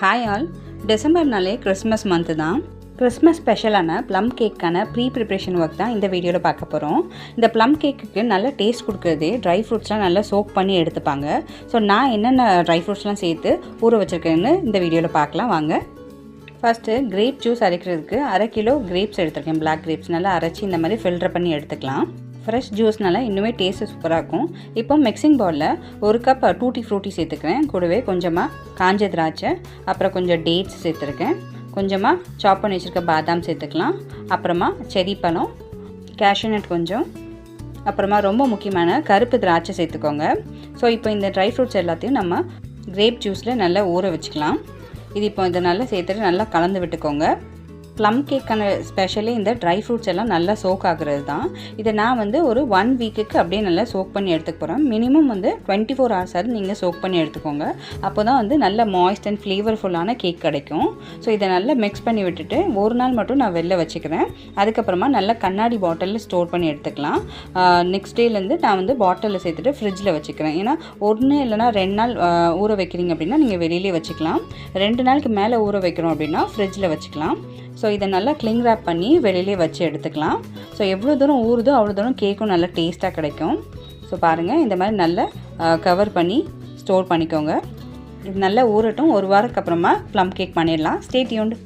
Hi all டிசம்பர்னாலே Christmas month தான். Christmas ஸ்பெஷலான ப்ளம் கேக்கான ப்ரீ ப்ரிப்ரேஷன் ஒர்க் தான் இந்த வீடியோவில் பார்க்க போகிறோம் இந்த ப்ளம் கேக்குக்கு நல்ல டேஸ்ட் கொடுக்குறதே ட்ரை ஃப்ரூட்ஸ்லாம் நல்லா சோக் பண்ணி எடுத்துப்பாங்க. ஸோ நான் என்னென்ன ட்ரை ஃப்ரூட்ஸ்லாம் சேர்த்து ஊற வச்சுருக்கேன்னு இந்த வீடியோவில் பார்க்கலாம். வாங்க. ஃபஸ்ட்டு கிரேப் ஜூஸ் அரைக்கிறதுக்கு அரை கிலோ கிரேப்ஸ் எடுத்திருக்கேன். பிளாக் கிரேப்ஸ் நல்லா அரைச்சி இந்த மாதிரி ஃபில்டர் பண்ணி எடுத்துக்கலாம். ஃப்ரெஷ் ஜூஸ்னால இன்னுமே டேஸ்ட்டு சூப்பராக இருக்கும். இப்போ மிக்சிங் பவுலில் ஒரு கப் டூட்டி ஃப்ரூட்டி சேர்த்துக்கிறேன். கூடவே கொஞ்சமாக காஞ்ச திராட்சை அப்புறம் கொஞ்சம் டேட்ஸ் சேர்த்துருக்கேன். கொஞ்சமாக சாப் பண்ணி வச்சுருக்க பாதாம் சேர்த்துக்கலாம். அப்புறமா செரி பழம் கேஷ்யூநட் கொஞ்சம். அப்புறமா ரொம்ப முக்கியமான கருப்பு திராட்சை சேர்த்துக்கோங்க. ஸோ இப்போ இந்த ட்ரை ஃப்ரூட்ஸ் எல்லாத்தையும் நம்ம கிரேப் ஜூஸில் நல்லா ஊற வச்சுக்கலாம். இது இப்போ இதை நல்லா சேர்த்துட்டு நல்லா கலந்து விட்டுக்கோங்க. ப்ளம் கேக்கான ஸ்பெஷலி இந்த ட்ரை ஃப்ரூட்ஸ் எல்லாம் நல்லா சோக் ஆகுறது தான் இதை நான் வந்து ஒரு ஒன் வீக்குக்கு அப்படியே நல்லா சோக் பண்ணி எடுத்துக்க போகிறேன் மினிமம் வந்து டுவெண்ட்டி ஃபோர் ஹவர்ஸ் ஆகுது நீங்கள் சோக் பண்ணி எடுத்துக்கோங்க. அப்போ தான் வந்து நல்ல மாய்ஸ்ட் அண்ட் ஃப்ளேவர்ஃபுல்லான கேக் கிடைக்கும். ஸோ இதை நல்லா மிக்ஸ் பண்ணி விட்டுட்டு ஒரு நாள் மட்டும் நான் வெளில வச்சுக்கிறேன். அதுக்கப்புறமா நல்லா கண்ணாடி பாட்டிலில் ஸ்டோர் பண்ணி எடுத்துக்கலாம். நெக்ஸ்ட் டேலேருந்து நான் வந்து பாட்டிலில் சேர்த்துட்டு ஃப்ரிட்ஜில் வச்சுக்கிறேன். ஏன்னா ஒன்று இல்லைனா ரெண்டு நாள் ஊற வைக்கிறீங்க அப்படின்னா நீங்கள் வெளியிலே வச்சுக்கலாம். ரெண்டு நாளுக்கு மேலே ஊற வைக்கிறோம் அப்படின்னா ஃப்ரிட்ஜில் வச்சுக்கலாம். ஸோ இதை நல்லா கிளிங் ரேப் பண்ணி வெளியிலே வச்சு எடுத்துக்கலாம். ஸோ எவ்வளோ தூரம் ஊறுதோ அவ்வளோ தூரம் கேக்கும் நல்லா டேஸ்ட்டாக கிடைக்கும். ஸோ பாருங்கள் இந்த மாதிரி நல்லா கவர் பண்ணி ஸ்டோர் பண்ணிக்கோங்க. இது நல்லா ஊறட்டும். ஒரு வாரத்துக்கு அப்புறமா ப்ளம் கேக் பண்ணிடலாம். Stay tuned